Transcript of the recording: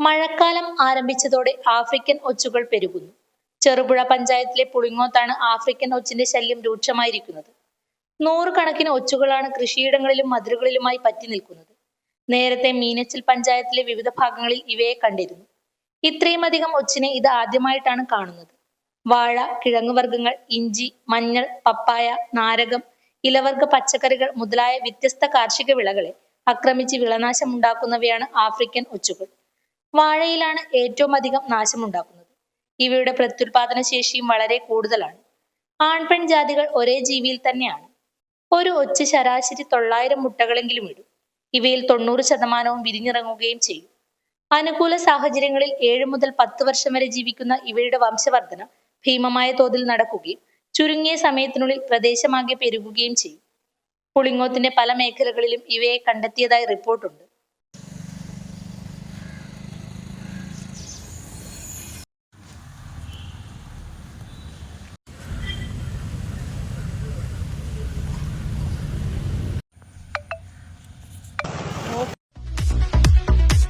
മഴക്കാലം ആരംഭിച്ചതോടെ ആഫ്രിക്കൻ ഒച്ചുകൾ പെരുകുന്നു. ചെറുപുഴ പഞ്ചായത്തിലെ പുളിങ്ങോത്താണ് ആഫ്രിക്കൻ ഒച്ചിന്റെ ശല്യം രൂക്ഷമായിരിക്കുന്നത്. നൂറുകണക്കിന് ഒച്ചുകളാണ് കൃഷിയിടങ്ങളിലും മതിലുകളിലുമായി പറ്റി നിൽക്കുന്നത് നേരത്തെ മീനച്ചിൽ പഞ്ചായത്തിലെ വിവിധ ഭാഗങ്ങളിൽ ഇവയെ കണ്ടിരുന്നു. ഇത്രയും അധികം ഒച്ചിനെ ഇത് ആദ്യമായിട്ടാണ് കാണുന്നത്. വാഴ കിഴങ്ങുവർഗങ്ങൾ ഇഞ്ചി മഞ്ഞൾ പപ്പായ നാരകം ഇലവർഗ പച്ചക്കറികൾ മുതലായ വ്യത്യസ്ത കാർഷിക വിളകളെ ആക്രമിച്ച് വിളനാശം ഉണ്ടാക്കുന്നവയാണ് ആഫ്രിക്കൻ ഒച്ചുകൾ. വാഴയിലാണ് ഏറ്റവും അധികം നാശം ഉണ്ടാക്കുന്നത് ഇവയുടെ പ്രത്യുൽപാദന ശേഷിയും വളരെ കൂടുതലാണ്. ആൺപെൺ ജാതികൾ ഒരേ ജീവിയിൽ തന്നെയാണ്. ഒരു ഒച്ച് ശരാശരി തൊള്ളായിരം മുട്ടകളെങ്കിലും ഇടും. ഇവയിൽ തൊണ്ണൂറ് ശതമാനവും വിരിഞ്ഞിറങ്ങുകയും ചെയ്യും. അനുകൂല സാഹചര്യങ്ങളിൽ ഏഴ് മുതൽ പത്ത് വർഷം വരെ ജീവിക്കുന്ന ഇവയുടെ വംശവർധന ഭീമമായ തോതിൽ നടക്കുകയും ചുരുങ്ങിയ സമയത്തിനുള്ളിൽ പ്രദേശമാകെ പെരുകുകയും ചെയ്യും. പുളിങ്ങോത്തിന്റെ പല മേഖലകളിലും ഇവയെ കണ്ടെത്തിയതായി റിപ്പോർട്ടുണ്ട്.